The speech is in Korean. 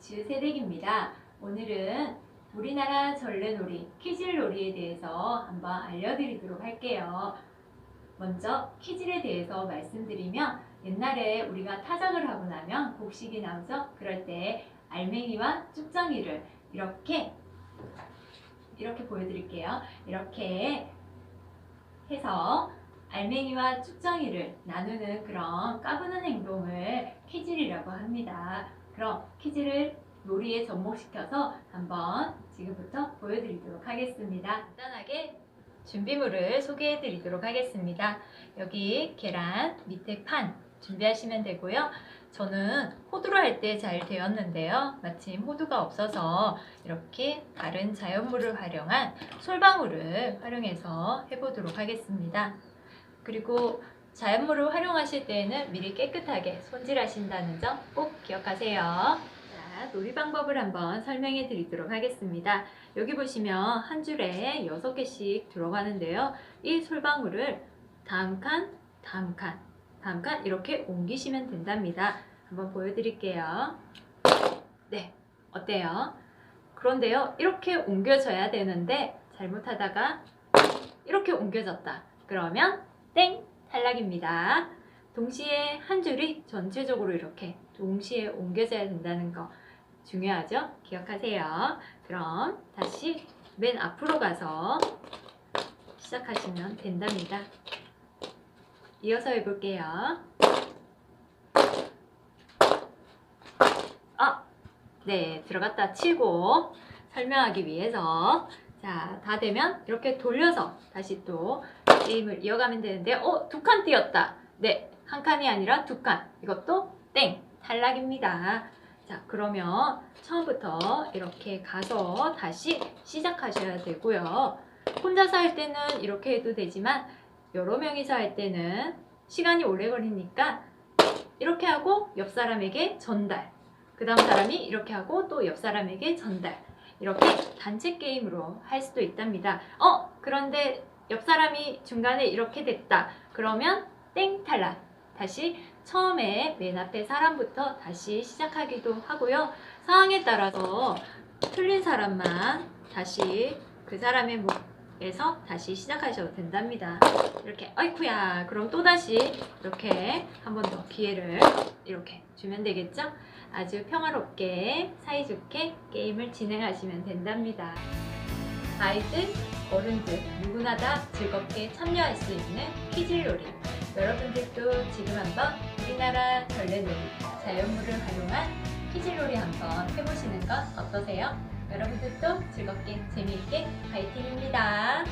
주세댁입니다. 오늘은 우리나라 전래놀이, 키질놀이에 대해서 한번 알려드리도록 할게요. 먼저 키질에 대해서 말씀드리면 옛날에 우리가 타작을 하고 나면 곡식이 나오죠? 그럴 때 알맹이와 쭉정이를 이렇게 이렇게 보여드릴게요. 이렇게 해서 알맹이와 쭉정이를 나누는 그런 까부는 행동을 키질이라고 합니다. 그럼 키질을 놀이에 접목시켜서 한번 지금부터 보여드리도록 하겠습니다. 간단하게 준비물을 소개해 드리도록 하겠습니다. 여기 계란, 밑에 판 준비하시면 되고요. 저는 호두로 할 때 잘 되었는데요. 마침 호두가 없어서 이렇게 다른 자연물을 활용한 솔방울을 활용해서 해보도록 하겠습니다. 그리고 자연물을 활용하실 때에는 미리 깨끗하게 손질하신다는 점 꼭 기억하세요. 자, 놀이 방법을 한번 설명해 드리도록 하겠습니다. 여기 보시면 한 줄에 6개씩 들어가는데요. 이 솔방울을 다음 칸, 다음 칸, 다음 칸 이렇게 옮기시면 된답니다. 한번 보여드릴게요. 네, 어때요? 그런데요, 이렇게 옮겨져야 되는데 잘못하다가 이렇게 옮겨졌다. 그러면 땡! 탈락입니다. 동시에 한 줄이 전체적으로 이렇게 동시에 옮겨져야 된다는 거 중요하죠? 기억하세요. 그럼 다시 맨 앞으로 가서 시작하시면 된답니다. 이어서 해볼게요. 아, 네, 들어갔다 치고 설명하기 위해서 자, 다 되면 이렇게 돌려서 다시 또 게임을 이어가면 되는데 어, 두 칸 띄었다. 네, 한 칸이 아니라 두 칸. 이것도 땡, 탈락입니다. 자, 그러면 처음부터 이렇게 가서 다시 시작하셔야 되고요. 혼자서 할 때는 이렇게 해도 되지만 여러 명이서 할 때는 시간이 오래 걸리니까 이렇게 하고 옆 사람에게 전달. 그 다음 사람이 이렇게 하고 또 옆 사람에게 전달. 이렇게 단체 게임으로 할 수도 있답니다. 어, 그런데 옆 사람이 중간에 이렇게 됐다. 그러면 땡 탈락. 다시 처음에 맨 앞에 사람부터 다시 시작하기도 하고요. 상황에 따라서 틀린 사람만 다시 그 사람의 목에서 다시 시작하셔도 된답니다. 이렇게 아이쿠야 그럼 또다시 이렇게 한 번 더 기회를 이렇게 주면 되겠죠? 아주 평화롭게 사이좋게 게임을 진행하시면 된답니다. 아이들, 어른들 누구나 다 즐겁게 참여할 수 있는 퀴즐놀이 여러분들도 지금 한번 우리나라 전래놀이 자연물을 활용한 퀴즐놀이 한번 해보시는 건 어떠세요? 여러분들도 즐겁게 재미있게 파이팅입니다.